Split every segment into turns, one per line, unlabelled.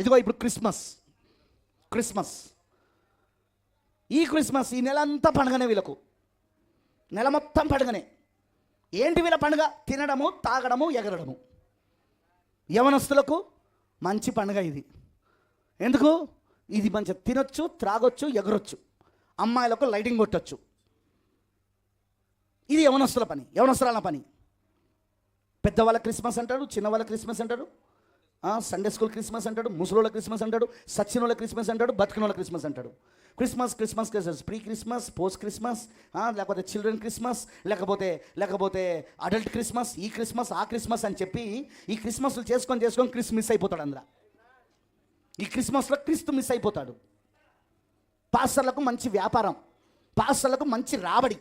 ఇదిగో ఇప్పుడు Christmas. Christmas. ఈ క్రిస్మస్ ఈ నెల అంతా పండగనే వీళ్ళకు. నెల మొత్తం పండుగనే. ఏంటి వీళ్ళ పండుగ? తినడము తాగడము ఎగరడము. యవనస్తులకు మంచి పండుగ ఇది. ఎందుకు? ఇది మంచిగా తినొచ్చు త్రాగొచ్చు ఎగరొచ్చు. అమ్మాయిలకు లైటింగ్ కొట్టచ్చు. ఇది యవనస్తుల పని యవనస్తుల పని. పెద్దవాళ్ళ క్రిస్మస్ అంటారు చిన్నవాళ్ళ క్రిస్మస్ అంటారు. సండే స్కూల్ క్రిస్మస్ అంటాడు ముసలోళ్ళ క్రిస్మస్ అంటాడు సచ్చినోళ్ళ క్రిస్మస్ అంటాడు బతికినోళ్ళ క్రిస్మస్ అంటాడు. Christmas Christmas Christmas pre Christmas post Christmas లేకపోతే చిల్డ్రన్ క్రిస్మస్ లేకపోతే లేకపోతే అడల్ట్ క్రిస్మస్ ఈ క్రిస్మస్ ఆ క్రిస్మస్ అని చెప్పి ఈ క్రిస్మస్లు చేసుకొని చేసుకొని క్రిస్ మిస్ అయిపోతాడు అందులో. ఈ క్రిస్మస్లో క్రీస్తు మిస్ అయిపోతాడు. పాస్టర్లకు మంచి వ్యాపారం పాస్టర్లకు మంచి రాబడి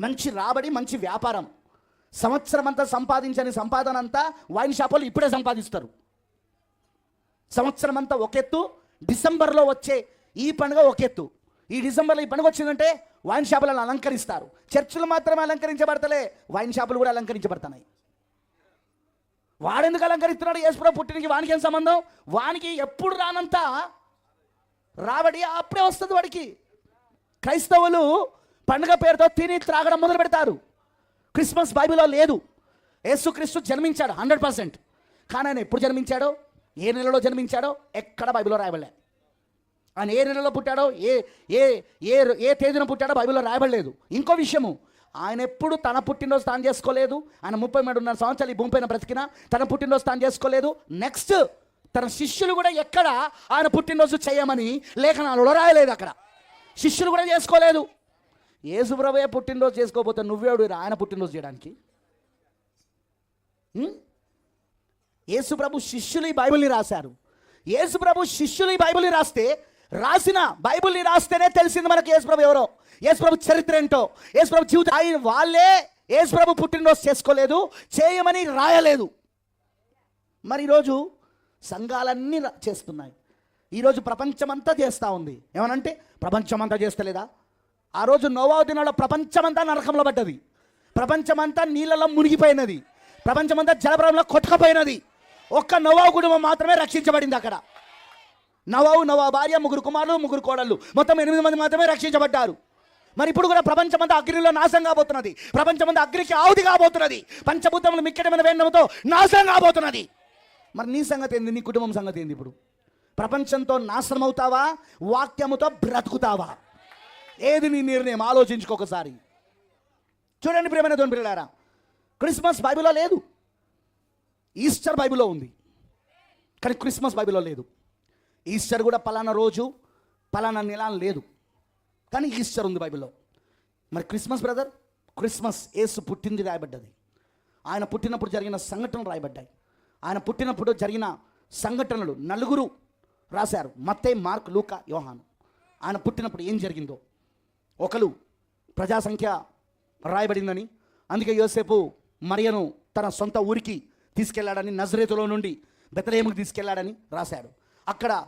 మంచి రాబడి మంచి వ్యాపారం. సంవత్సరం అంతా సంపాదించని సంపాదన అంతా వైన్ షాపులు ఇప్పుడే సంపాదిస్తారు. సంవత్సరం అంతా ఒక ఎత్తు డిసెంబర్లో వచ్చే ఈ పండుగ ఒక ఎత్తు ఈ డిసెంబర్లో ఈ పండుగ వచ్చిందంటే వైన్ షాపులను అలంకరిస్తారు. చర్చిలు మాత్రమే అలంకరించబడతలే వైన్ షాపులు కూడా అలంకరించబడుతున్నాయి. వాడెందుకు అలంకరిస్తున్నాడు? యేసుప్రభు పుట్టినకి వానికి ఏం సంబంధం? వానికి ఎప్పుడు రానంత రాబడి అప్పుడే వస్తుంది వాడికి. క్రైస్తవులు పండుగ పేరుతో తిని త్రాగడం మొదలు పెడతారు క్రిస్మస్ బైబిల్లో లేదు. యేసుక్రీస్తు జన్మించాడు హండ్రెడ్ పర్సెంట్. కానీ ఆయన ఎప్పుడు జన్మించాడో? ఏ నెలలో జన్మించాడో? ఎక్కడ బైబిల్లో రాయబడలే. ఆయన ఏ నెలలో పుట్టాడో? ఏ ఏ ఏ ఏ తేదీన పుట్టాడో బైబిల్లో రాయబడలేదు. ఇంకో విషయము ఆయన ఎప్పుడు తన పుట్టినరోజు తాను చేసుకోలేదు. ఆయన ముప్పై మూడున్నర సంవత్సరాలు ఈ భూమిపైన బ్రతికినా తన పుట్టినరోజు తాను చేసుకోలేదు. నెక్స్ట్ తన శిష్యులు కూడా ఎక్కడ ఆయన పుట్టినరోజు చేయమని లేఖనాలలో రాయలేదు అక్కడ. శిష్యులు కూడా చేసుకోలేదు. యేసుప్రభే పుట్టినరోజు చేసుకోకపోతే నువ్వేడు ఆయన పుట్టినరోజు చేయడానికి? ఏసుప్రభు యేసుప్రభు శిష్యులు ఈ బైబిల్ని రాశారు. యేసుప్రభు శిష్యులు ఈ బైబిల్ని రాస్తే రాసిన బైబిల్ని రాస్తేనే తెలిసింది మనకు యేసుప్రభు ఎవరో. యేసుప్రభు చరిత్ర ఏంటో? యేసుప్రభు జీవితం ఆయన వాళ్ళే యేసుప్రభు పుట్టినరోజు చేసుకోలేదు చేయమని రాయలేదు. మరి ఈరోజు సంఘాలన్నీ చేస్తున్నాయి. ఈరోజు ప్రపంచమంతా చేస్తూ ఉంది. ఏమనంటే ప్రపంచమంతా చేస్తలేదా? ఆ రోజు నోవావు దినాల్లో ప్రపంచమంతా నరకంలో పడ్డది. ప్రపంచమంతా నీళ్ళలో మునిగిపోయినది. ప్రపంచమంతా జలప్రలంలో కొట్టుకపోయినది. ఒక్క నోవావు కుటుంబం మాత్రమే రక్షించబడింది అక్కడ. నవావు నవా భార్య ముగ్గురు కుమారులు ముగ్గురు కోడళ్ళు. మొత్తం ఎనిమిది మంది మాత్రమే రక్షించబడ్డారు. మరి ఇప్పుడు కూడా ప్రపంచమంతా అగ్నిలో నాశనం కాబోతున్నది. ప్రపంచమంతా అగ్నికి ఆవుది కాబోతున్నది. పంచభూతములు మిక్కటమైన వేండంతో నాశనం కాబోతున్నది. మరి నీ సంగతి ఏంది? నీ కుటుంబం సంగతి ఏంది ఇప్పుడు? ప్రపంచంతో నాశనం అవుతావా వాక్యముతో బ్రతుకుతావా? ఏది నీ నిర్ణయం? ఆలోచించుకోకసారి చూడండి ప్రేమైన దోని పిల్లారా క్రిస్మస్ బైబిల్లో లేదు. ఈస్టర్ బైబిల్లో ఉంది. కానీ క్రిస్మస్ బైబిల్లో లేదు. ఈస్టర్ కూడా పలానా రోజు పలానా నెల లేదు. కానీ ఈస్టర్ ఉంది బైబిల్లో. మరి క్రిస్మస్ బ్రదర్ క్రిస్మస్ ఏసు పుట్టింది రాయబడ్డది. ఆయన పుట్టినప్పుడు జరిగిన సంఘటనలు రాయబడ్డాయి. ఆయన పుట్టినప్పుడు జరిగిన సంఘటనలు నలుగురు రాశారు. మత్తే మార్క్ లూకా యోహాను. ఆయన పుట్టినప్పుడు ఏం జరిగిందో ఒకరు ప్రజా సంఖ్య రాయబడిందని అందుకే యోసేపు మరియను తన సొంత ఊరికి తీసుకెళ్ళాడని నజరేతులో నుండి బెతలేముకి తీసుకెళ్ళాడని రాశాడు. అక్కడ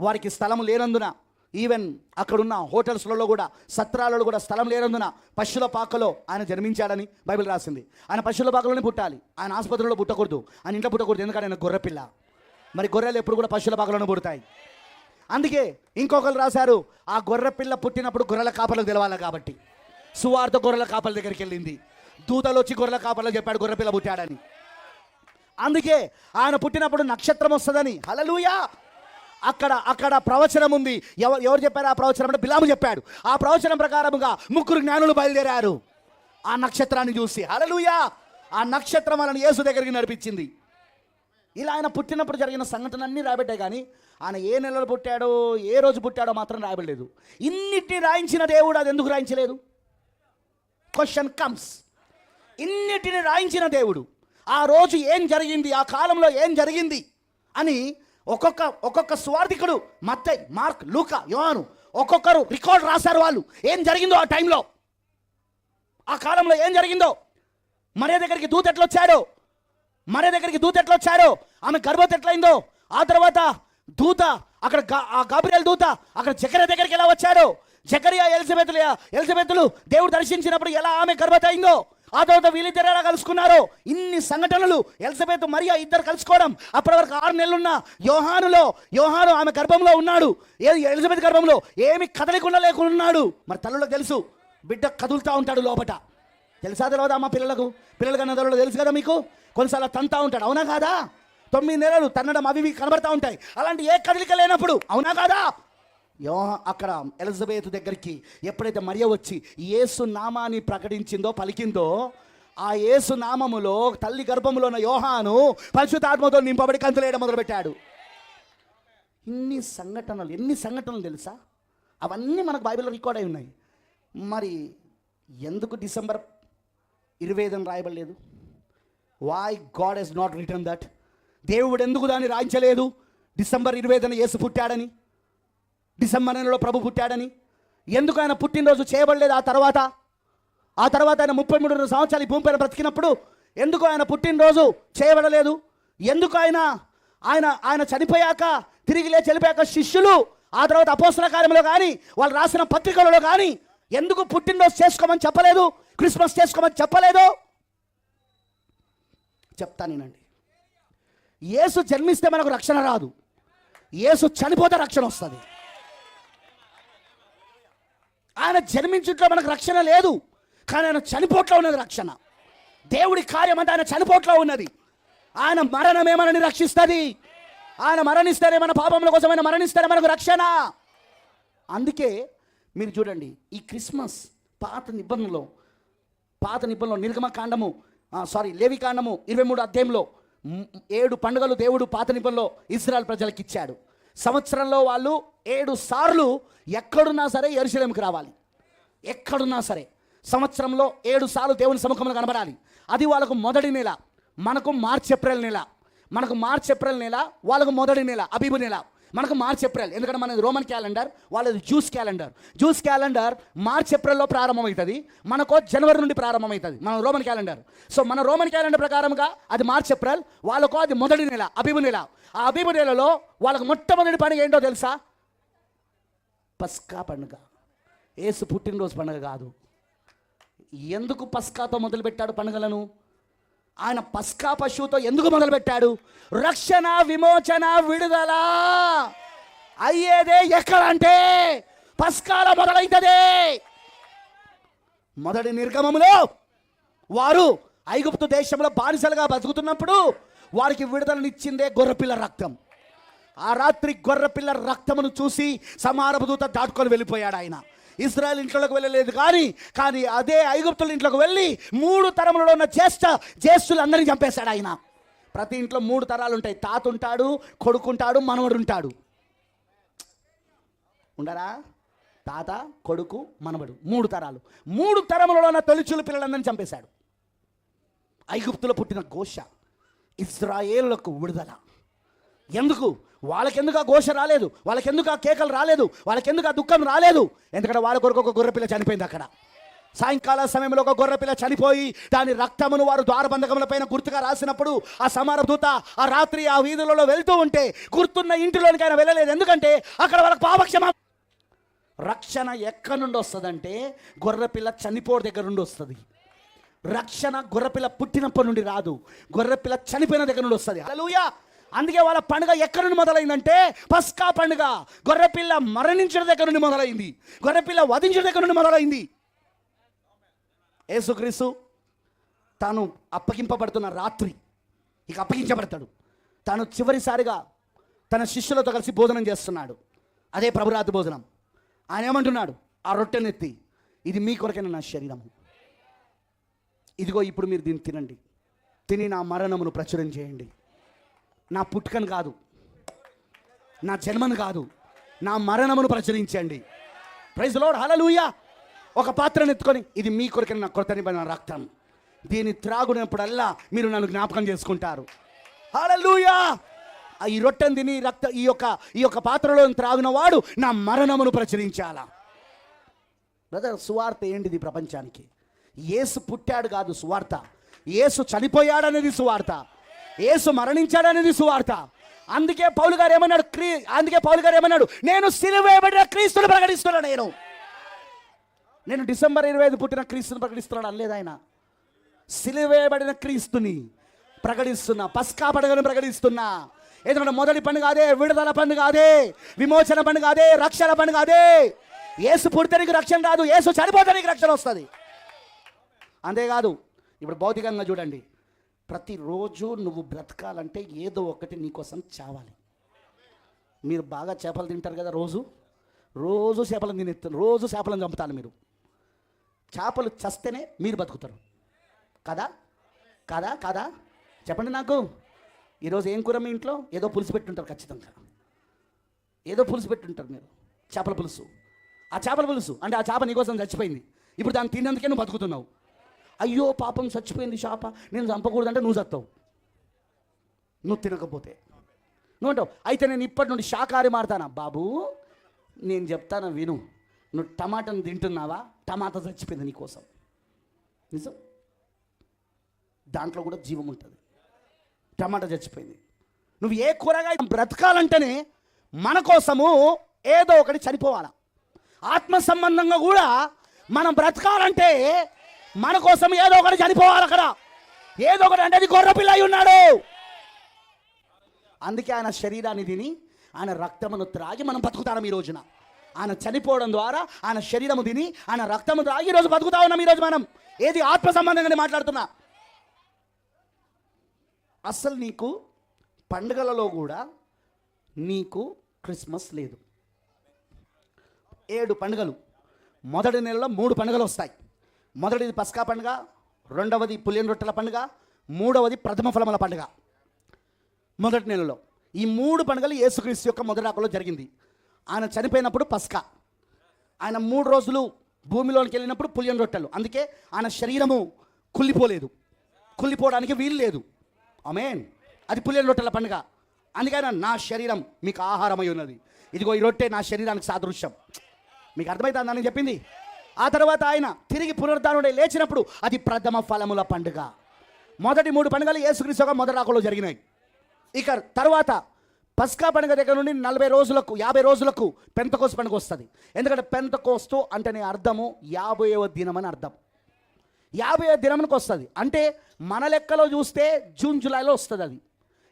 వారికి స్థలం లేనందున ఈవెన్ అక్కడున్న హోటల్స్లలో కూడా సత్రాలలో కూడా స్థలం లేనందున పశువుల పాకలో ఆయన జన్మించాడని బైబిల్ రాసింది. ఆయన పశువుల పాకలోనే పుట్టాలి. ఆయన ఆసుపత్రిలో పుట్టకూడదు. ఆయన ఇంట్లో పుట్టకూడదు. ఎందుకంటే ఆయన గొర్రెపిల్ల. మరి గొర్రెలు ఎప్పుడు కూడా పశువుల పాకలోనే పుడతాయి. అందుకే ఇంకొకరు రాశారు ఆ గొర్రె పిల్ల పుట్టినప్పుడు గొర్రెల కాపలకు తెలవాలి కాబట్టి. సువార్త గొర్రెల కాపల దగ్గరికి వెళ్ళింది. దూతలు వచ్చి గొర్రెల కాపలకు చెప్పాడు గొర్రె పిల్ల పుట్టాడని. అందుకే ఆయన పుట్టినప్పుడు నక్షత్రం వస్తుందని. హలలుయా అక్కడ అక్కడ ప్రవచనం ఉంది. ఎవరు ఎవరు చెప్పారు ఆ ప్రవచనం అంటే బిలాము చెప్పాడు. ఆ ప్రవచనం ప్రకారముగా ముగ్గురు జ్ఞానులు బయలుదేరారు. ఆ నక్షత్రాన్ని చూసి హలలుయా ఆ నక్షత్రం వాళ్ళని యేసు దగ్గరికి నడిపించింది. ఇలా ఆయన పుట్టినప్పుడు జరిగిన సంఘటనలన్నీ రాబట్టే కానీ ఆయన ఏ నెలలో పుట్టాడో ఏ రోజు పుట్టాడో మాత్రం రాయబడలేదు. ఇన్నిటిని రాయించిన దేవుడు అది ఎందుకు రాయించలేదు? క్వశ్చన్ కమ్స్ ఇన్నిటిని రాయించిన దేవుడు ఆ రోజు ఏం జరిగింది ఆ కాలంలో ఏం జరిగింది అని ఒక్కొక్క ఒక్కొక్క స్వార్థికుడు మత్తై మార్క్ లూకా యోను ఒక్కొక్కరు రికార్డ్ రాశారు వాళ్ళు. ఏం జరిగిందో ఆ టైంలో? ఆ కాలంలో ఏం జరిగిందో? మరే దగ్గరికి దూత ఎట్లొచ్చాడో మరే దగ్గరికి దూత ఎట్లా వచ్చారో ఆమె గర్భవతి ఎట్లయిందో? ఆ తర్వాత దూత అక్కడ గా- ఆ గాబ్రియల్ దూత అక్కడ చక్కెర దగ్గరికి ఎలా వచ్చారో? జకరియా ఎలిజబెత్లు ఎలిజబెత్లు దేవుడు దర్శించినప్పుడు ఎలా ఆమె గర్భవతి అయిందో ఆ తర్వాత వీళ్ళిద్దరు ఎలా కలుసుకున్నారో? ఇన్ని సంఘటనలు ఎలిజబెత్ మరియా ఇద్దరు కలుసుకోవడం అప్పటి వరకు ఆరు నెలలున్న యోహానులో యోహాను ఆమె గర్భంలో ఉన్నాడు. ఏ ఎలిజబెత్ గర్భంలో ఏమి కదలికుండా లేకుండా ఉన్నాడు మరి తల్లులకు తెలుసు బిడ్డ కదులుతూ ఉంటాడు లోపట. తెలుసా తర్వాత మా పిల్లలకు? పిల్లలు కన్నా తెలుసు కదా మీకు? కొన్నిసార్లు తంతా ఉంటాడు. అవునా కాదా? తొమ్మిది నెలలు తన్నడం అవి కనబడతా ఉంటాయి. అలాంటి ఏ కదలిక లేనప్పుడు అవునా కాదా? యో అక్కడ ఎలిజబెత్ దగ్గరికి ఎప్పుడైతే మరియ వచ్చి యేసు నామాన్ని ప్రకటించిందో పలికిందో ఆ యేసు నామములో తల్లి గర్భములో ఉన్న యోహాను పరిశుద్ధాత్మతో నింపబడి కంతులేయడం మొదలుపెట్టాడు. ఇన్ని సంఘటనలు ఎన్ని సంఘటనలు తెలుసా? అవన్నీ మనకు బైబిల్లో రికార్డ్ అయి ఉన్నాయి. మరి ఎందుకు డిసెంబర్ ఇరవై ఐదున రాయబడలేదు? Why God he's not return that దేవుడు ఎందుకు దాన్ని రాయించలేదు? డిసెంబర్ ఇరవై ఐదున యేసు పుట్టాడని? డిసెంబర్ నెలలో ప్రభు పుట్టాడని? ఎందుకు ఆయన పుట్టినరోజు చేయబడలేదు ఆ తర్వాత? ఆ తర్వాత ఆయన ముప్పై మూడు సంవత్సరాలు ఈ భూమిపైన బ్రతికినప్పుడు ఎందుకు ఆయన పుట్టినరోజు చేయబడలేదు? ఎందుకు ఆయన ఆయన ఆయన చనిపోయాక తిరిగి లేచి చనిపోయాక శిష్యులు ఆ తర్వాత అపోసర కార్యంలో కానీ వాళ్ళు రాసిన పత్రికలలో కానీ ఎందుకు పుట్టినరోజు చేసుకోమని చెప్పలేదు? క్రిస్మస్ చేసుకోమని చెప్పలేదు? చెప్తానేనండి యేసు జన్మిస్తే మనకు రక్షణ రాదు. యేసు చనిపోతే రక్షణ వస్తుంది. ఆయన జన్మించుట్లో మనకు రక్షణ లేదు. కానీ ఆయన చనిపోట్లో ఉన్నది రక్షణ. దేవుడి కార్యం అంటే ఆయన చనిపోట్లో ఉన్నది. ఆయన మరణమే మనని రక్షిస్తుంది? ఆయన మరణిస్తేనే మన పాపముల కోసం ఆయన మరణిస్తేనే మనకు రక్షణ. అందుకే మీరు చూడండి ఈ క్రిస్మస్ పాత నిబంధనలో పాత నిబంధనలో నిర్గమకాండము కాండము సారీ లేవి కాండము ఇరవై మూడు అధ్యాయంలో ఏడు పండుగలు దేవుడు పాత నిబంధనలో ఇస్రాయల్ ప్రజలకు ఇచ్చాడు. సంవత్సరంలో వాళ్ళు ఏడు సార్లు ఎక్కడున్నా సరే ఎరుసలేంకి రావాలి. ఎక్కడున్నా సరే సంవత్సరంలో ఏడు సార్లు దేవుని సముఖంలో కనబడాలి. అది వాళ్ళకు మొదటి నెల మనకు మార్చ్ ఏప్రిల్ నెల మనకు మార్చ్ ఏప్రిల్ నెల వాళ్ళకు మొదటి నెల అబీబు నెల. మనకు మార్చ్ ఏప్రిల్. ఎందుకంటే మనది రోమన్ క్యాలెండర్ వాళ్ళది Jews calendar. Jews calendar March ఏప్రిల్లో ప్రారంభమవుతుంది. మనకు జనవరి నుండి ప్రారంభమవుతుంది మన రోమన్ క్యాలెండర్. సో మన రోమన్ క్యాలెండర్ ప్రకారంగా అది మార్చ్ ఏప్రిల్ వాళ్ళకు అది మొదటి నెల అబీబు నెల. ఆ అబీబు నెలలో వాళ్ళకు మొట్టమొదటి పండుగ ఏంటో తెలుసా? పస్కా పండుగ. ఏసు పుట్టినరోజు పండుగ కాదు. ఎందుకు పస్కాతో మొదలుపెట్టాడు పండుగలను? ఆయన పస్కా పశువుతో ఎందుకు మొదలుపెట్టాడు? రక్షణ విమోచన విడుదల అయ్యేదే ఎక్కడంటే పస్కాల మొదలైతదే మొదటి నిర్గమములో వారు ఐగుప్తు దేశంలో బానిసలుగా బతుకుతున్నప్పుడు వారికి విడుదలనిచ్చిందే గొర్రెపిల్ల రక్తం. ఆ రాత్రి గొర్రెపిల్ల రక్తమును చూసి సమారభదూత దాటుకొని వెళ్ళిపోయాడు ఆయన. ఇస్రాయల్ ఇంట్లోకి వెళ్ళలేదు కానీ కానీ అదే ఐగుప్తుల ఇంట్లోకి వెళ్ళి మూడు తరములలో ఉన్న జ్యేష్ఠ జ్యేష్ఠులందరినీ చంపేశాడు ఆయన. ప్రతి ఇంట్లో మూడు తరాలు ఉంటాయి. తాత ఉంటాడు కొడుకుంటాడు మనవడు ఉంటాడు. ఉండరా? తాత కొడుకు మనవడు. మూడు తరాలు. మూడు తరములలో ఉన్న తొలిచులు పిల్లలందరినీ చంపేశాడు. ఐగుప్తులో పుట్టిన ఘోష ఇజ్రాయేలులకు విడుదల. ఎందుకు? వాళ్ళకెందుకు ఆ ఘోష రాలేదు? వాళ్ళకెందుకు ఆ కేకలు రాలేదు? వాళ్ళకెందుకు ఆ దుఃఖం రాలేదు? ఎందుకంటే వాళ్ళ కొరకు ఒక గొర్రెపిల్ల చనిపోయింది అక్కడ. సాయంకాల సమయంలో ఒక గొర్రెపిల్ల చనిపోయి దాని రక్తమును వారు ద్వారబంధకముల పైన గుర్తుగా రాసినప్పుడు ఆ సమాన దూత ఆ రాత్రి ఆ వీధులలో వెళ్తూ ఉంటే గుర్తున్న ఇంటిలోనికి ఆయన వెళ్ళలేదు. ఎందుకంటే అక్కడ వాళ్ళకి పాపక్షమ రక్షణ ఎక్కడి నుండి వస్తుందంటే గొర్రెపిల్ల చనిపోవడం దగ్గర నుండి వస్తుంది. రక్షణ గొర్రెపిల్ల పుట్టినప్పటి నుండి రాదు. గొర్రెపిల్ల చనిపోయిన దగ్గర నుండి వస్తుంది. అలూయా అందుకే వాళ్ళ పండుగ ఎక్కడి నుండి మొదలైందంటే పస్కా పండుగ. గొర్రెపిల్ల మరణించిన దగ్గర నుండి మొదలైంది. గొర్రెపిల్ల వధించిన దగ్గర నుండి మొదలైంది. యేసుక్రీస్తు తాను అప్పగింపబడుతున్న రాత్రి ఇక అప్పగించబడతాడు. తాను చివరిసారిగా తన శిష్యులతో కలిసి భోజనం చేస్తున్నాడు. అదే ప్రభురాత్రి భోజనం. ఆయన ఏమంటున్నాడు? ఆ రొట్టెనెత్తి. ఇది మీ కొరకైనా నా శరీరము. ఇదిగో ఇప్పుడు మీరు దీన్ని తినండి. తిని నా మరణమును ప్రచురం చేయండి. నా పుట్టుకను కాదు నా జన్మను కాదు నా మరణమును ప్రచురించండి. ప్రైజ్ లోడ్ హలలుయా ఒక పాత్రను ఎత్తుకొని ఇది మీ కొరకని నా కొరత నిబంధన రక్తం. దీన్ని త్రాగునప్పుడల్లా మీరు నన్ను జ్ఞాపకం చేసుకుంటారు. హలలుయా ఈ రొట్టెను తిని రక్త ఈ యొక్క ఈ యొక్క పాత్రలో త్రాగిన వాడు నా మరణమును ప్రచురించాలా? బ్రదర్ సువార్త ఏంటిది ప్రపంచానికి? ఏసు పుట్టాడు కాదు సువార్త. యేసు చనిపోయాడనేది సువార్త. యేసు మరణించాడనేది సువార్త. అందుకే పౌలు గారు ఏమన్నాడు? క్రీ అందుకే పౌలు గారు ఏమన్నాడు? నేను సిలువేయబడిన క్రీస్తుని ప్రకటిస్తున్నా నేను. నేను డిసెంబర్ ఇరవై ఐదు పుట్టిన క్రీస్తుని ప్రకటిస్తున్నాడు అనలేదు ఆయన. సిలువేయబడిన క్రీస్తుని ప్రకటిస్తున్నా. పస్కా పండుగను ప్రకటిస్తున్నా. ఎందుకంటే మొదటి పండుగ అదే విడుదల పండుగ అదే విమోచన పండుగ అదే రక్షణ పండుగ అదే. ఏసు పుడితే రక్షణ రాదు ఏసు చనిపోతే రక్షణ వస్తుంది. అంతేకాదు ఇప్పుడు భౌతికంగా చూడండి. ప్రతిరోజు నువ్వు బ్రతకాలంటే ఏదో ఒకటి నీకోసం చావాలి. మీరు బాగా చేపలు తింటారు కదా రోజు? రోజు చేపలను తినేస్తారు. రోజు చేపలను చంపుతారు మీరు. చేపలు చస్తేనే మీరు బతుకుతారు. కదా? కదా? కదా? చెప్పండి నాకు. ఈరోజు ఏం కూర మీ ఇంట్లో? ఏదో పులుసు పెట్టుంటారు ఖచ్చితంగా. ఏదో పులుసు పెట్టుంటారు మీరు. చేపల పులుసు. ఆ చేపల పులుసు. అంటే ఆ చేప నీకోసం చచ్చిపోయింది. ఇప్పుడు దాన్ని తిన్నందుకే నువ్వు బతుకుతున్నావు. అయ్యో పాపం చచ్చిపోయింది చేప నేను చంపకూడదంటే నువ్వు చస్తావు. నువ్వు తినకపోతే. నువ్వు అంటావు అయితే నేను ఇప్పటి నుండి శాకాహారి మారుతానా? బాబు నేను చెప్తాను విను. నువ్వు టమాటాను తింటున్నావా? టమాటా చచ్చిపోయింది నీకోసం నిజం? దాంట్లో కూడా జీవం ఉంటుంది. టమాటా చచ్చిపోయింది. నువ్వు ఏ కూరగాయ బ్రతకాలంటేనే మన కోసము ఏదో ఒకటి చనిపోవాలా. ఆత్మ సంబంధంగా కూడా మనం బ్రతకాలంటే మన కోసం ఏదో ఒకటి చనిపోవాలి అక్కడ. ఏదో ఒకటి అంటే అది గొర్రెపిల్ల అయి ఉన్నాడు. అందుకే ఆయన శరీరాన్ని తిని ఆయన రక్తమును త్రాగి మనం బతుకుతాం ఈ రోజున. ఆయన చనిపోవడం ద్వారా ఆయన శరీరము తిని ఆయన రక్తము త్రాగి ఈరోజు బతుకుతా ఉన్నాం ఈరోజు మనం. ఏది ఆత్మ సంబంధంగానే మాట్లాడుతున్నా? అసలు నీకు పండుగలలో కూడా నీకు క్రిస్మస్ లేదు. ఏడు పండుగలు. మొదటి నెలలో మూడు పండుగలు వస్తాయి. మొదటిది పస్కా పండుగ రెండవది పులియన్ రొట్టెల పండుగ మూడవది ప్రథమ ఫలముల పండుగ. మొదటి నెలలో ఈ మూడు పండుగలు యేసుక్రీస్తు యొక్క మొదటి రాకలో జరిగింది. ఆయన చనిపోయినప్పుడు పస్కా. ఆయన మూడు రోజులు భూమిలోనికి వెళ్ళినప్పుడు పులియన్ రొట్టెలు. అందుకే ఆయన శరీరము కుళ్ళిపోలేదు. కుళ్ళిపోవడానికి వీలు లేదు. అమేన్ అది పులియన్ రొట్టెల పండుగ. అందుకైనా నా శరీరం మీకు ఆహారమై ఉన్నది. ఇదిగో ఈ రొట్టె నా శరీరానికి సాదృశ్యం. మీకు అర్థమవుతుందని చెప్పింది? ఆ తర్వాత ఆయన తిరిగి పునరుద్ధానుడే లేచినప్పుడు అది ప్రథమ ఫలముల పండుగ. మొదటి మూడు పండుగలు యేసుక్రీస్తు యొక్క మొదటి రాకలో జరిగినాయి. ఇక తర్వాత పస్కా పండుగ దగ్గర నుండి నలభై రోజులకు యాభై రోజులకు పెంతకోస్ పండుగ వస్తుంది. ఎందుకంటే పెంతకోస్తు అంటేనే అర్థము యాభైవ దినం అని అర్థం. యాభై దినంకి వస్తుంది. అంటే మన లెక్కలో చూస్తే జూన్ జూలైలో వస్తుంది అది.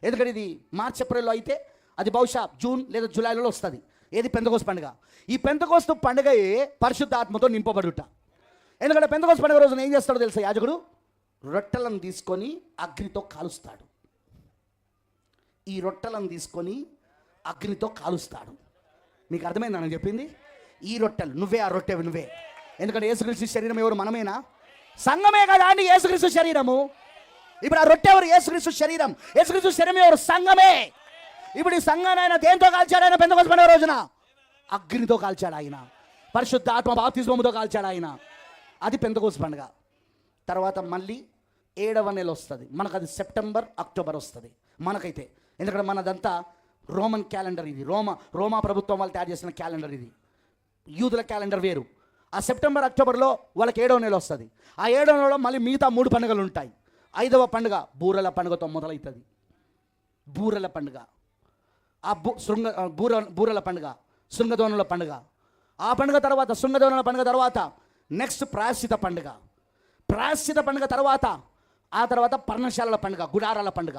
ఎందుకంటే ఇది మార్చ్ ఏప్రిల్లో అయితే అది బహుశా జూన్ లేదా జూలైలో వస్తుంది. ఏది పెంతకోస్ పండుగ? ఈ పెంతకోస్తు పండుగ పరిశుద్ధాత్మతో నింపబడుట. ఎందుకంటే పెంతకోస్ పండుగ రోజున ఏం చేస్తాడో తెలుసా యాజకుడు? రొట్టెలను తీసుకొని అగ్నితో కాలుస్తాడు. ఈ రొట్టెలను తీసుకొని అగ్నితో కాలుస్తాడు. మీకు అర్థమైందా నేను చెప్పింది? ఈ రొట్టెలు నువ్వే ఆ రొట్టె నువ్వే. ఎందుకంటే యేసుక్రీస్తు శరీరం ఎవరు? మనమేనా? సంఘమే కదా అండి యేసుక్రీస్తు శరీరము. ఇప్పుడు ఆ రొట్టె ఎవరు? యేసుక్రీస్తు శరీరం. యేసుక్రీస్తు శరీరం ఎవరు? సంఘమే. ఇప్పుడు ఈ సంఘాన్ని ఆయన దేంతో కాల్చాడు? ఆయన పెందకోస పండుగ రోజున? అగ్నితో కాల్చాడు ఆయన. పరిశుద్ధ ఆత్మ బాప్తిస్మముతో కాల్చాడు ఆయన. అది పెందకోస పండుగ. తర్వాత మళ్ళీ ఏడవ నెల వస్తుంది. మనకు అది సెప్టెంబర్ అక్టోబర్ వస్తుంది. మనకైతే. ఎందుకంటే మనదంతా రోమన్ క్యాలెండర్ ఇది. రోమ రోమా ప్రభుత్వం వాళ్ళు తయారు చేసిన క్యాలెండర్ ఇది. యూదుల క్యాలెండర్ వేరు. ఆ సెప్టెంబర్ అక్టోబర్లో వాళ్ళకి ఏడవ నెల వస్తుంది. ఆ ఏడవ నెలలో మళ్ళీ మిగతా మూడు పండుగలు ఉంటాయి. ఐదవ పండుగ బూరెల పండుగతో మొదలవుతుంది బూరెల పండుగ. ఆ బూ శృంగ బూర బూరల పండుగ శృంగధోనుల పండుగ. ఆ పండుగ తర్వాత శృంగధోనుల పండుగ తర్వాత నెక్స్ట్ ప్రాయశ్చిత పండుగ. ప్రాయశ్చిత పండుగ తర్వాత ఆ తర్వాత పర్ణశాలల పండుగ గుడారాల పండుగ.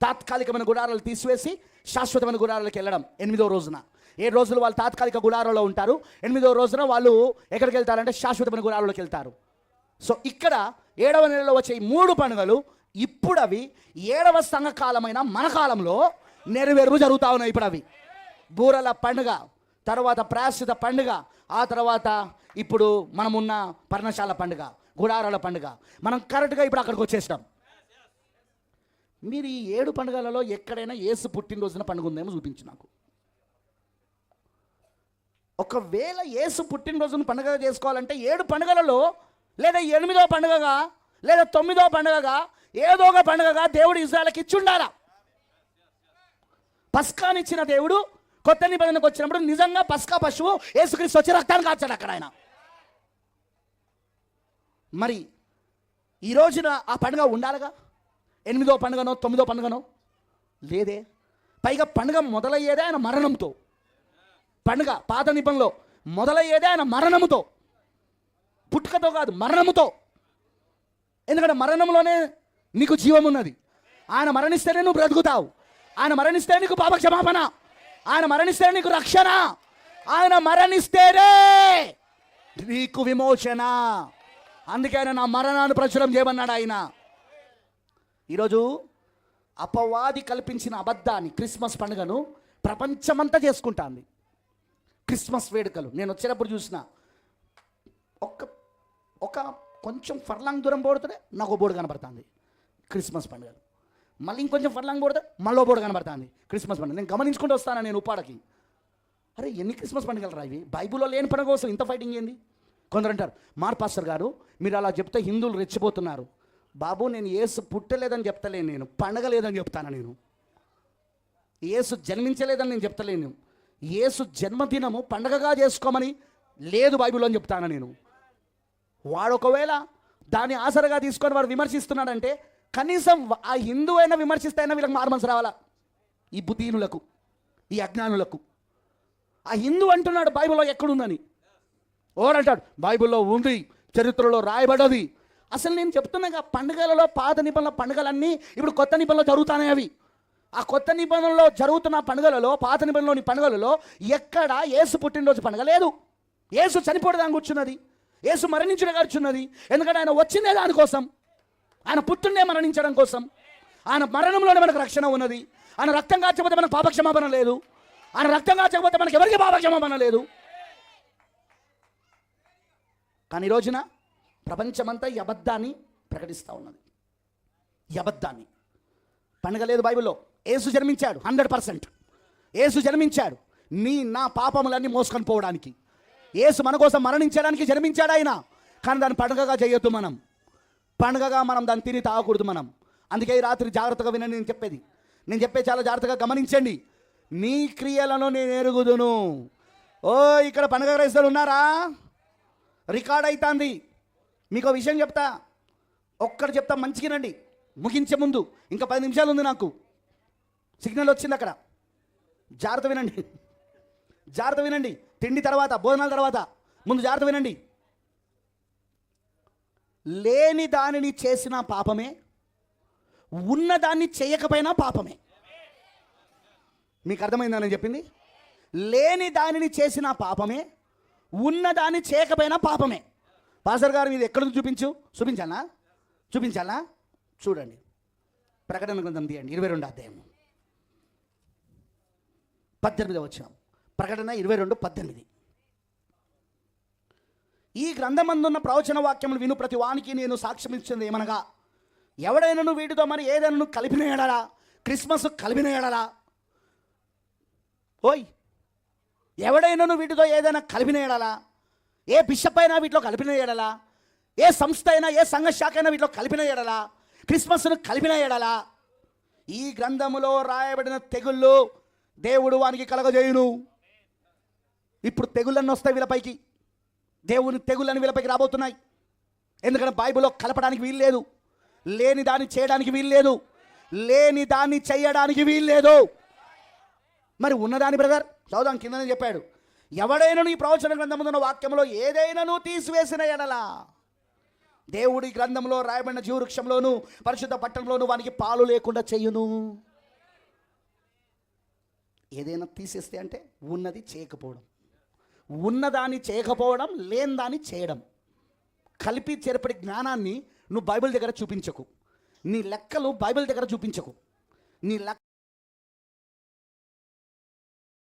తాత్కాలికమైన గుడారాలు తీసివేసి శాశ్వతమైన గుడారాలకు వెళ్ళడం ఎనిమిదో రోజున. ఏడు రోజులు వాళ్ళు తాత్కాలిక గుడారంలో ఉంటారు ఎనిమిదో రోజున వాళ్ళు ఎక్కడికి వెళ్తారంటే శాశ్వతమైన గుడారంలోకి వెళ్తారు. సో ఇక్కడ ఏడవ నెలలో వచ్చే ఈ మూడు పండుగలు ఇప్పుడు అవి ఏడవ సంఘకాలమైన మన కాలంలో నెరవేరు జరుగుతూ ఉన్నాయి ఇప్పుడు అవి బూరల పండుగ తర్వాత ప్రాశ్చిత పండుగ ఆ తర్వాత ఇప్పుడు మనమున్న పర్ణశాల పండుగ గుడారాల పండుగ. మనం కరెక్ట్గా ఇప్పుడు అక్కడికి వచ్చేసాం మీరు ఈ ఏడు పండుగలలో ఎక్కడైనా ఏసు పుట్టినరోజున పండుగ ఉందేమో చూపించు నాకు. ఒకవేళ యేసు పుట్టినరోజున పండుగ చేసుకోవాలంటే ఏడు పండుగలలో లేదా ఎనిమిదో పండుగగా లేదా తొమ్మిదో పండుగగా ఏదో ఒక పండుగగా దేవుడు ఇజ్రాయలకి ఇచ్చి ఉండాలా? పస్కానిచ్చిన దేవుడు కొత్త నిబంధనకు వచ్చినప్పుడు నిజంగా పస్కా పశువు యేసుక్రీస్తు వచ్చి రక్తాన్ని కాచాడు అక్కడ ఆయన. మరి ఈ రోజున ఆ పండుగ ఉండాలిగా? ఎనిమిదో పండుగనో తొమ్మిదో పండుగనో? లేదే. పైగా పండుగ మొదలయ్యేదే ఆయన మరణంతో. పండుగ పాత నిబంధనలో మొదలయ్యేదే ఆయన మరణముతో. పుట్టుకతో కాదు మరణముతో. ఎందుకంటే మరణంలోనే నీకు జీవం ఉన్నది. ఆయన మరణిస్తేనే నువ్వు బ్రతుకుతావు. ఆయన మరణిస్తే నీకు పాప క్షమాపణ ఆయన మరణిస్తే నీకు రక్షణ. ఆయన మరణిస్తేనే నీకు విమోచన. అందుకే ఆయన నా మరణాన్ని ప్రచురం చేయమన్నాడు ఆయన. ఈరోజు అపవాది కల్పించిన అబద్ధాన్ని క్రిస్మస్ పండుగను ప్రపంచమంతా చేసుకుంటాంది. క్రిస్మస్ వేడుకలు. నేను వచ్చేటప్పుడు చూసిన ఒక్క ఒక కొంచెం ఫర్లాంగ్ దూరం పోడుతుంటే నాకు బోర్డు కనబడుతుంది క్రిస్మస్ పండుగలు. మళ్ళీ ఇంకొంచెం ఫర్లాంగ్ పోడితే మళ్ళీ బోర్డు కనబడుతుంది. క్రిస్మస్ పండుగ. నేను గమనించుకుంటూ వస్తాను నేను ఉపాడకి అరే ఎన్ని క్రిస్మస్ పండుగలు రా ఇవి? బైబిల్లో లేని పండుగ కోసం ఇంత ఫైటింగ్ ఏంది? కొందరు అంటారు మార్ పాస్టర్ గారు మీరు అలా చెప్తే హిందువులు రెచ్చిపోతున్నారు. బాబు నేను ఏసు పుట్టలేదని చెప్తలేను నేను. పండగ లేదని చెప్తాను నేను? ఏసు జన్మించలేదని నేను చెప్తలేను ఏసు జన్మదినము పండగగా చేసుకోమని లేదు బైబిల్ అని చెప్తాను నేను? వాడు ఒకవేళ దాన్ని ఆసరగా తీసుకొని వాడు విమర్శిస్తున్నాడంటే కనీసం ఆ హిందూ అయినా విమర్శిస్తే అయినా వీళ్ళకి మారుమనసు రావాలా? ఈ బుద్ధీనులకు ఈ అజ్ఞానులకు. ఆ హిందూ అంటున్నాడు బైబిల్లో ఎక్కడుందని. ఓడంటాడు బైబిల్లో ఉంది చరిత్రలో రాయబడది. అసలు నేను చెప్తున్నాగా పండుగలలో పాత నిబంధనల పండుగలన్నీ ఇప్పుడు కొత్త నిబంధనలు జరుగుతున్నాయి అవి. ఆ కొత్త నిబంధనలో జరుగుతున్న పండుగలలో పాత నిబంధనలోని పండుగలలో ఎక్కడ ఏసు పుట్టినరోజు పండుగ లేదు. ఏసు చనిపోవడం దాని కూర్చున్నది ఏసు మరణించడం కూర్చున్నది ఎందుకంటే ఆయన వచ్చిందే దానికోసం. ఆయన పుత్రుడే మరణించడం కోసం. ఆయన మరణంలోనే మనకు రక్షణ ఉన్నది. ఆయన రక్తం కాచకపోతే మనకు పాపక్షమాపణ లేదు. ఆయన రక్తం కాచకపోతే మనకి ఎవరికి పాపక్షమాపణ లేదు? కానీ ఈ రోజున ప్రపంచమంతా ఈ అబద్ధాన్ని ప్రకటిస్తూ ఉన్నది. ఈ అబద్ధాన్ని. పండుగ లేదు బైబిల్లో. ఏసు జన్మించాడు హండ్రెడ్ పర్సెంట్. ఏసు జన్మించాడు నీ నా పాపములన్నీ మోసుకొని పోవడానికి. ఏసు మన కోసం మరణించడానికి జన్మించాడు ఆయన. కానీ దాన్ని పండుగగా చేయొద్దు మనం. పండగగా మనం దాన్ని తిని తాగకూడదు మనం. అందుకే ఈ రాత్రి జాగ్రత్తగా వినండి నేను చెప్పేది. నేను చెప్పే చాలా జాగ్రత్తగా గమనించండి. నీ క్రియలను నేను ఎరుగుదును. ఓ ఇక్కడ పండగ రైతులు ఉన్నారా? రికార్డ్ అవుతుంది మీకు ఒక విషయం చెప్తా. ఒక్కటి చెప్తా మంచిగానండి ముగించే ముందు ఇంకా పది నిమిషాలు ఉంది నాకు. సిగ్నల్ వచ్చింది అక్కడ. జాగ్రత్త వినండి. జాగ్రత్త వినండి. తిండి తర్వాత భోజనాల తర్వాత. ముందు జాగ్రత్త వినండి. లేని దానిని చేసిన పాపమే ఉన్నదాన్ని చేయకపోయినా పాపమే. మీకు అర్థమైందని చెప్పింది? లేని దానిని చేసిన పాపమే ఉన్న దాన్ని చేయకపోయినా పాపమే. పాసర్ గారు ఇది ఎక్కడ చూపించు. చూపించాలా? చూపించాలా? చూడండి. ప్రకటన గ్రంథం తీయండి ఇరవై రెండు అధ్యాయం. పద్దెనిమిది వచ్చిన ప్రకటన ఇరవై రెండు పద్దెనిమిది. ఈ గ్రంథమందున్న ప్రవచన వాక్యములు విను. ప్రతి వానికి నేను సాక్ష్యం ఇచ్చింది ఏమనగా నువ్వు వీటితో మరి ఏదైనా కలిపిన ఎడలా? క్రిస్మస్ కలిపిన ఎడలా? ఓయ్ ఎవడైనాను వీటితో ఏదైనా కలిపిన ఎడలా? ఏ బిషప్ అయినా వీటిలో కలిపిన ఎడలా? ఏ సంస్థ అయినా ఏ సంఘ శాఖ అయినా వీటిలో కలిపిన ఎడలా? క్రిస్మస్ను కలిపిన ఎడలా? ఈ గ్రంథములో రాయబడిన తెగుళ్ళు దేవుడు వానికి కలగజేయును. ఇప్పుడు తెగుళ్ళన్నీ వస్తాయి వీళ్ళపైకి దేవుని తెగుళ్ళని వీళ్ళపైకి రాబోతున్నాయి. ఎందుకంటే బైబిల్లో కలపడానికి వీలు లేదు. లేని దాన్ని చేయడానికి వీలు లేదు. లేని దాన్ని చేయడానికి వీలు లేదు. మరి ఉన్నదాని బ్రదర్ చదువుదాం కిందనే చెప్పాడు. ఎవడైనా ఈ ప్రవచన గ్రంథమున్న వాక్యంలో ఏదైనాను తీసివేసిన ఎడలా. దేవుడి గ్రంథంలో రాయబడిన జీవవృక్షంలోను పరిశుద్ధ పట్టణంలోను వానికి పాలు లేకుండా చేయును. ఏదైనా తీసేస్తే అంటే ఉన్నది చేయకపోవడం. ఉన్నదాన్ని చేయకపోవడం లేని దాన్ని చేయడం. కలిపి చేర్పడి జ్ఞానాన్ని నువ్వు బైబిల్ దగ్గర చూపించకు. నీ లెక్కలు బైబిల్ దగ్గర చూపించకు. నీ లెక్క